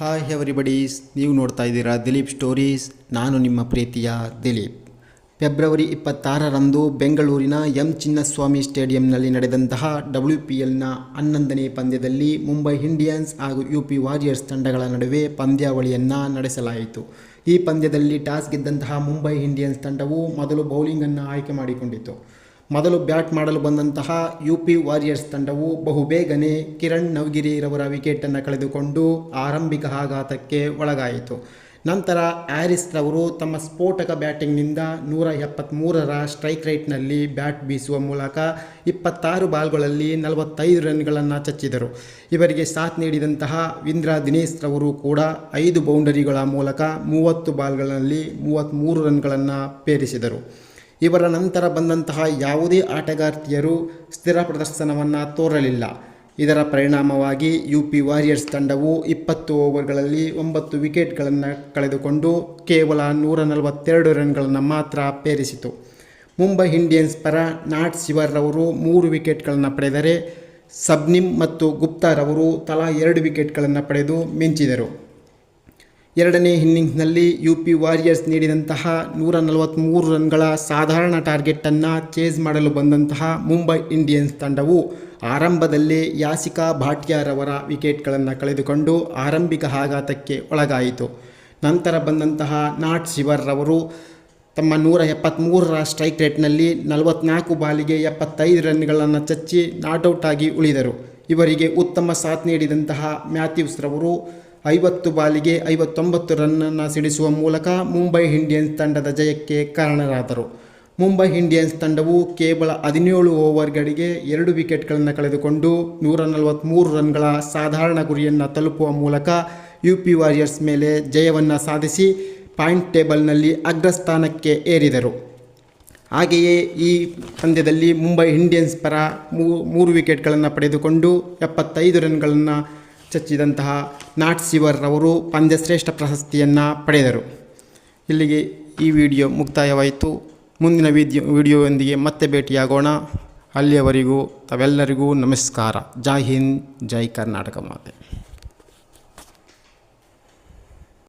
Hi ಎವರಿಬಡೀಸ್ ನೀವು ನೋಡ್ತಾ ಇದ್ದೀರಾ ದಿಲೀಪ್ ಸ್ಟೋರೀಸ್ ನಾನು ನಿಮ್ಮ ಪ್ರೀತಿಯ ದಿಲೀಪ್. ಫೆಬ್ರವರಿ ಇಪ್ಪತ್ತಾರರಂದು ಬೆಂಗಳೂರಿನ ಎಂ ಚಿನ್ನಸ್ವಾಮಿ ಸ್ಟೇಡಿಯಂನಲ್ಲಿ ನಡೆದಂತಹ ಡಬ್ಲ್ಯೂ ಪಿ ಎಲ್ನ ಹನ್ನೊಂದನೇ ಪಂದ್ಯದಲ್ಲಿ ಮುಂಬೈ ಇಂಡಿಯನ್ಸ್ ಹಾಗೂ ಯು ಪಿ ವಾರಿಯರ್ಸ್ ತಂಡಗಳ ನಡುವೆ ಪಂದ್ಯಾವಳಿಯನ್ನು ನಡೆಸಲಾಯಿತು. ಈ ಪಂದ್ಯದಲ್ಲಿ ಟಾಸ್ ಗೆದ್ದಂತಹ ಮುಂಬೈ ಇಂಡಿಯನ್ಸ್ ತಂಡವು ಮೊದಲು ಬೌಲಿಂಗನ್ನು ಆಯ್ಕೆ ಮಾಡಿಕೊಂಡಿತು ಮೊದಲು ಬ್ಯಾಟ್ ಮಾಡಲು ಬಂದಂತಹ ಯು ಪಿ ವಾರಿಯರ್ಸ್ ತಂಡವು ಬಹುಬೇಗನೆ ಕಿರಣ್ ನವಗಿರಿರವರ ವಿಕೆಟನ್ನು ಕಳೆದುಕೊಂಡು ಆರಂಭಿಕ ಆಘಾತಕ್ಕೆ ಒಳಗಾಯಿತು. ನಂತರ ಹ್ಯಾರಿಸ್ ರವರು ತಮ್ಮ ಸ್ಫೋಟಕ ಬ್ಯಾಟಿಂಗ್ನಿಂದ ನೂರ ಎಪ್ಪತ್ತ್ಮೂರರ ಸ್ಟ್ರೈಕ್ ರೇಟ್ನಲ್ಲಿ ಬ್ಯಾಟ್ ಬೀಸುವ ಮೂಲಕ ಇಪ್ಪತ್ತಾರು ಬಾಲ್ಗಳಲ್ಲಿ ನಲವತ್ತೈದು ರನ್ಗಳನ್ನು ಚಚ್ಚಿದರು. ಇವರಿಗೆ ಸಾಥ್ ನೀಡಿದಂತಹ ವಿಂದ್ರ ದಿನೇಶ್ ರವರು ಕೂಡ ಐದು ಬೌಂಡರಿಗಳ ಮೂಲಕ ಮೂವತ್ತು ಬಾಲ್ಗಳಲ್ಲಿ ಮೂವತ್ತ್ಮೂರು ರನ್ಗಳನ್ನು ಪೇರಿಸಿದರು. ಇವರ ನಂತರ ಬಂದಂತಹ ಯಾವುದೇ ಆಟಗಾರ್ತಿಯರು ಸ್ಥಿರ ಪ್ರದರ್ಶನವನ್ನು ತೋರಲಿಲ್ಲ. ಇದರ ಪರಿಣಾಮವಾಗಿ ಯು ಪಿ ವಾರಿಯರ್ಸ್ ತಂಡವು ಇಪ್ಪತ್ತು ಓವರ್ಗಳಲ್ಲಿ ಒಂಬತ್ತು ವಿಕೆಟ್ಗಳನ್ನು ಕಳೆದುಕೊಂಡು ಕೇವಲ ನೂರ ನಲವತ್ತೆರಡು ರನ್ಗಳನ್ನು ಮಾತ್ರ ಪೇರಿಸಿತು. ಮುಂಬೈ ಇಂಡಿಯನ್ಸ್ ಪರ ನಾಟ್ ಶಿವರ್ರವರು ಮೂರು ವಿಕೆಟ್ಗಳನ್ನು ಪಡೆದರೆ, ಸಬ್ನಿಮ್ ಮತ್ತು ಗುಪ್ತಾರವರು ತಲಾ ಎರಡು ವಿಕೆಟ್ಗಳನ್ನು ಪಡೆದು ಮಿಂಚಿದರು. ಎರಡನೇ ಇನ್ನಿಂಗ್ಸ್ನಲ್ಲಿ ಯು ಪಿ ವಾರಿಯರ್ಸ್ ನೀಡಿದಂತಹ ನೂರ ನಲವತ್ತ್ಮೂರು ರನ್ಗಳ ಸಾಧಾರಣ ಟಾರ್ಗೆಟನ್ನು ಚೇಸ್ ಮಾಡಲು ಬಂದಂತಹ ಮುಂಬೈ ಇಂಡಿಯನ್ಸ್ ತಂಡವು ಆರಂಭದಲ್ಲೇ ಯಾಸಿಕಾ ಭಾಟಿಯಾರವರ ವಿಕೆಟ್ಗಳನ್ನು ಕಳೆದುಕೊಂಡು ಆರಂಭಿಕ ಆಘಾತಕ್ಕೆ ಒಳಗಾಯಿತು. ನಂತರ ಬಂದಂತಹ ನಾಟ್ ಶಿವರ್ರವರು ತಮ್ಮ ನೂರ ಎಪ್ಪತ್ತ್ಮೂರರ ಸ್ಟ್ರೈಕ್ ರೇಟ್ನಲ್ಲಿ ನಲವತ್ನಾಲ್ಕು ಬಾಲಿಗೆ ಎಪ್ಪತ್ತೈದು ರನ್ಗಳನ್ನು ಚಚ್ಚಿ ನಾಟೌಟ್ ಆಗಿ ಉಳಿದರು. ಇವರಿಗೆ ಉತ್ತಮ ಸಾಥ್ ನೀಡಿದಂತಹ ಮ್ಯಾಥ್ಯೂಸ್ ರವರು ಐವತ್ತು ಬಾಲಿಗೆ ಐವತ್ತೊಂಬತ್ತು ರನ್ನನ್ನು ಸಿಡಿಸುವ ಮೂಲಕ ಮುಂಬೈ ಇಂಡಿಯನ್ಸ್ ತಂಡದ ಜಯಕ್ಕೆ ಕಾರಣರಾದರು. ಮುಂಬೈ ಇಂಡಿಯನ್ಸ್ ತಂಡವು ಕೇವಲ ಹದಿನೇಳು ಓವರ್ಗಳಿಗೆ ಎರಡು ವಿಕೆಟ್ಗಳನ್ನು ಕಳೆದುಕೊಂಡು ನೂರ ನಲವತ್ತ್ಮೂರು ರನ್ಗಳ ಸಾಧಾರಣ ಗುರಿಯನ್ನು ತಲುಪುವ ಮೂಲಕ ಯು ಪಿ ವಾರಿಯರ್ಸ್ ಮೇಲೆ ಜಯವನ್ನು ಸಾಧಿಸಿ ಪಾಯಿಂಟ್ ಟೇಬಲ್ನಲ್ಲಿ ಅಗ್ರಸ್ಥಾನಕ್ಕೆ ಏರಿದರು. ಹಾಗೆಯೇ ಈ ಪಂದ್ಯದಲ್ಲಿ ಮುಂಬೈ ಇಂಡಿಯನ್ಸ್ ಪರ ಮೂರು ವಿಕೆಟ್ಗಳನ್ನು ಪಡೆದುಕೊಂಡು ಎಪ್ಪತ್ತೈದು ರನ್ಗಳನ್ನು ಚಚ್ಚಿದಂತಹ ನಾಟ್ ಸಿವರ್ ಅವರು ಪಂದ್ಯಶ್ರೇಷ್ಠ ಪ್ರಶಸ್ತಿಯನ್ನು ಪಡೆದರು. ಇಲ್ಲಿಗೆ ಈ ವಿಡಿಯೋ ಮುಕ್ತಾಯವಾಯಿತು. ಮುಂದಿನ ವಿಡಿಯೋ ವಿಡಿಯೋಯೊಂದಿಗೆ ಮತ್ತೆ ಭೇಟಿಯಾಗೋಣ. ಅಲ್ಲಿಯವರೆಗೂ ತಾವೆಲ್ಲರಿಗೂ ನಮಸ್ಕಾರ. ಜೈ ಹಿಂದ್, ಜೈ ಕರ್ನಾಟಕ ಮಾತೆ.